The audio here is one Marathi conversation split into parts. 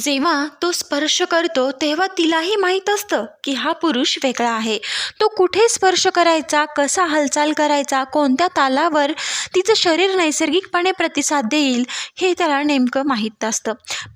जेव्हा तो स्पर्श करतो तेव्हा तिलाही माहीत असतं की हा पुरुष वेगळा आहे. तो कुठे स्पर्श करायचा कसा हालचाल करायचा कोणत्या तालावर तिचं शरीर नैसर्गिकपणे प्रतिसाद देईल हे त्याला नेमकं माहीत असतं.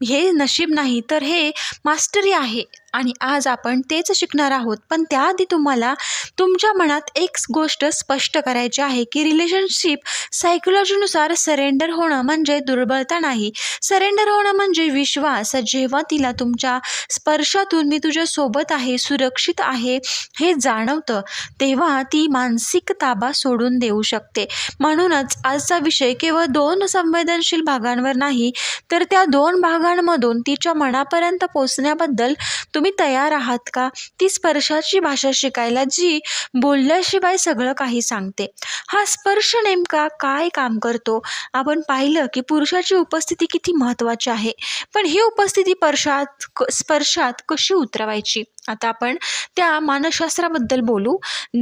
हे नशीब नाही तर हे मास्टरी आहे. आणि आज आपण तेच शिकणार आहोत. पण त्याआधी तुम्हाला तुमच्या मनात एक गोष्ट स्पष्ट करायची आहे की रिलेशनशिप सायकोलॉजीनुसार सरेंडर होणं म्हणजे दुर्बलता नाही. सरेंडर होणं म्हणजे विश्वास. जेव्हा तिला तुमच्या स्पर्शातून मी तुझ्यासोबत आहे सुरक्षित आहे हे जाणवतं तेव्हा ती मानसिक ताबा सोडून देऊ शकते. म्हणूनच आजचा विषय केवळ दोन संवेदनशील भागांवर नाही तर त्या दोन भागांमधून तिच्या मनापर्यंत पोचण्याबद्दल तुम्ही तयार आहात का? ती स्पर्शाची भाषा शिकायला जी बोलल्याशिवाय सगळं काही सांगते. हा स्पर्श नेमका काय काम करतो? आपण पाहिलं की पुरुषाची उपस्थिती किती महत्त्वाची आहे. पण ही उपस्थिती स्पर्शात क स्पर्शात कशी उतरवायची? आता आपण त्या मानसशास्त्राबद्दल बोलू.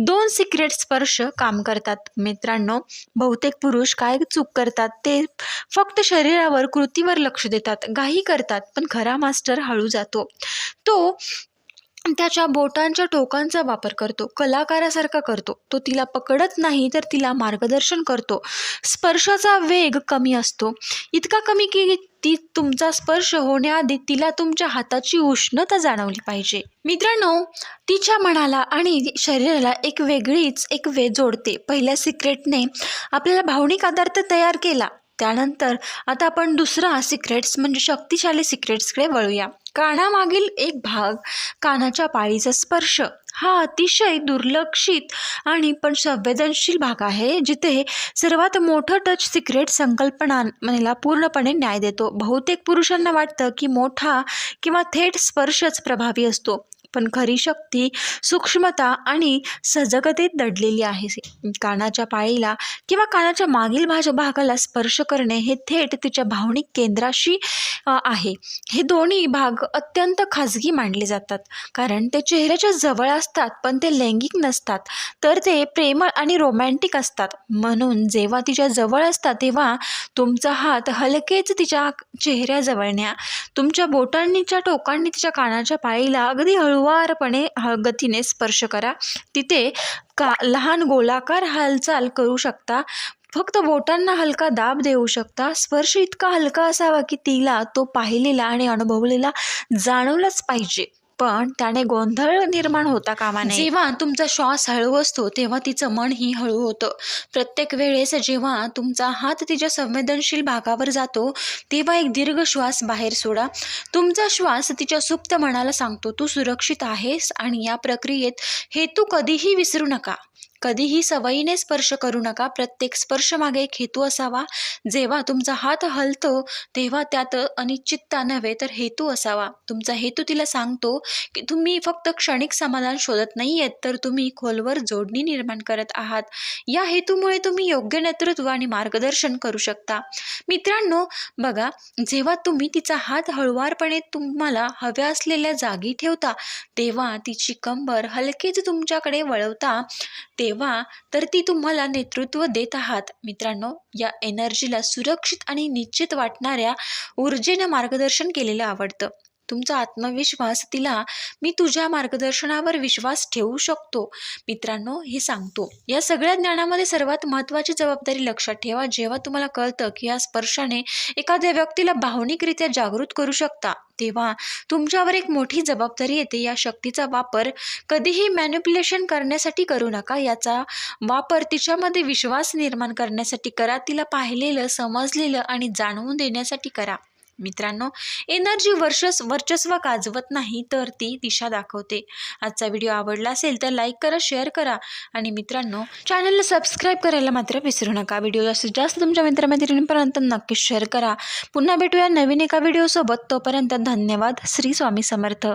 दोन सिक्रेट स्पर्श काम करतात मित्रांनो. बहुतेक पुरुष काय चूक करतात ते फक्त शरीरावर कृतीवर लक्ष देतात घाई करतात पण खरा मास्टर हळू जातो. तो त्याच्या बोटांच्या टोकांचा वापर करतो कलाकारासारखा करतो. तो तिला पकडत नाही तर तिला मार्गदर्शन करतो. स्पर्शाचा वेग कमी असतो. इतका कमी की ती तुमचा स्पर्श होण्याआधी तिला तुमच्या हाताची उष्णता जाणवली पाहिजे. मित्रांनो तिच्या मनाला आणि शरीराला एक वेगळीच एक वे जोडते. पहिल्या सिक्रेटने आपल्याला भावनिक आधार तर तयार केला. त्यानंतर आता आपण दुसरा सिक्रेट्स म्हणजे शक्तिशाली सिक्रेट्सकडे वळूया. कानामागील एक भाग कानाच्या पाळीचा स्पर्श. हा अतिशय दुर्लक्षित आणि पण संवेदनशील भाग आहे जिथे सर्वात मोठं टच सिक्रेट संकल्पनाला पूर्णपणे न्याय देतो. बहुतेक पुरुषांना वाटतं की मोठा किंवा थेट स्पर्शच प्रभावी असतो. पण खरी शक्ती सूक्ष्मता आणि सजगतेत दडलेली आहे. कानाच्या पाळीला किंवा कानाच्या मागील भाज भागाला स्पर्श करणे हे थेट तिच्या भावनिक केंद्राशी आहे. हे दोन्ही भाग अत्यंत खाजगी मानले जातात. कारण ते चेहऱ्याच्या जवळ असतात पण ते लैंगिक नसतात. तर ते प्रेमळ आणि रोमॅन्टिक असतात. म्हणून जेव्हा तिच्या जवळ असतात तेव्हा तुमचा हात हलकेच तिच्या चेहऱ्याजवळ न्या. तुमच्या बोटांनीच्या टोकांनी तिच्या कानाच्या पाळीला अगदी हळू हळुवारपणे गतीने स्पर्श करा. तिथे का लहान गोलाकार हालचाल करू शकता. फक्त बोटांना हलका दाब देऊ शकता. स्पर्श इतका हलका असावा की तिला तो पाहिलेला आणि अनुभवलेला जाणवलाच पाहिजे. पण त्याने गोंधळ निर्माण होता कामा नये जेव्हा तुमचा श्वास हळू असतो तेव्हा तिचं मनही हळू होतं. प्रत्येक वेळेस जेव्हा तुमचा हात तिच्या संवेदनशील भागावर जातो तेव्हा एक दीर्घ श्वास बाहेर सोडा. तुमचा श्वास तिच्या सुप्त मनाला सांगतो तू सुरक्षित आहेस आणि या प्रक्रियेत हेतू कधीही विसरू नका. कधीही सवयीने स्पर्श करू नका. प्रत्येक स्पर्श मागे एक हेतू असावा. जेव्हा तुमचा हात हलतो तेव्हा त्यात अनिश्चितता नव्हे तर हेतू असावा. तुमचा हेतू तिला सांगतो की तुम्ही फक्त क्षणिक समाधान शोधत नाही आहेत तर तुम्ही खोलवर जोडणी निर्माण करत आहात. या हेतूमुळे तुम्ही योग्य नेतृत्व आणि मार्गदर्शन करू शकता. मित्रांनो बघा जेव्हा तुम्ही तिचा हात हळुवारपणे तुम्हाला हव्या असलेल्या जागी ठेवता तेव्हा तिची कंबर हलकेच तुमच्याकडे वळवता तेव्हा तर ती तुम्हाला नेतृत्व देत आहात. मित्रांनो या एनर्जीला सुरक्षित आणि निश्चित वाटणाऱ्या ऊर्जेनं मार्गदर्शन केलेलं आवडतं. तुमचा आत्मविश्वास तिला मी तुझ्या मार्गदर्शनावर विश्वास ठेवू शकतो. मित्रांनो हे सांगतो. या सगळ्या ज्ञानामध्ये सर्वात महत्त्वाची जबाबदारी लक्षात ठेवा. जेव्हा तुम्हाला कळतं की या स्पर्शाने एखाद्या व्यक्तीला भावनिकरित्या जागृत करू शकता तेव्हा तुमच्यावर एक मोठी जबाबदारी येते. या शक्तीचा वापर कधीही मॅन्युप्युलेशन करण्यासाठी करू नका. याचा वापर तिच्यामध्ये विश्वास निर्माण करण्यासाठी करा. तिला पाहिलेलं समजलेलं आणि जाणवून देण्यासाठी करा. मित्रांनो एनर्जी वर्षस वर्चस्व गाजवत नाही तर ती दिशा दाखवते. आजचा व्हिडिओ आवडला असेल तर लाईक करा शेअर करा. आणि मित्रांनो चॅनलला सबस्क्राईब करायला मात्र विसरू नका. व्हिडिओ जास्तीत जास्त तुमच्या मित्रमैत्रिणींपर्यंत नक्कीच शेअर करा. पुन्हा भेटूया नवीन एका व्हिडिओसोबत. तोपर्यंत धन्यवाद. श्री स्वामी समर्थ.